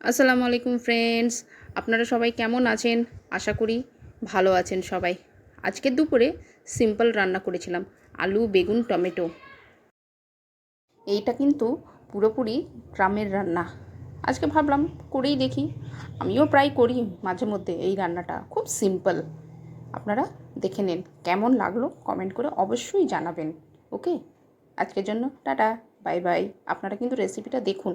আসসালামু আলাইকুম ফ্রেন্ডস আপনারা সবাই কেমন আছেন? আশা করি ভালো আছেন সবাই। আজকের দুপুরে সিম্পল রান্না করেছিলাম, আলু, বেগুন, টমেটো। এইটা কিন্তু পুরোপুরি গ্রামের রান্না। আজকে ভাবলাম করেই দেখি। আমিও প্রায় করি মাঝে মধ্যে এই রান্নাটা, খুব সিম্পল আপনারা দেখে নিন, কেমন লাগল কমেন্ট করে অবশ্যই জানাবেন। ওকে আজকের জন্য টাটা বাই বাই আপনারা কিন্তু রেসিপিটা দেখুন।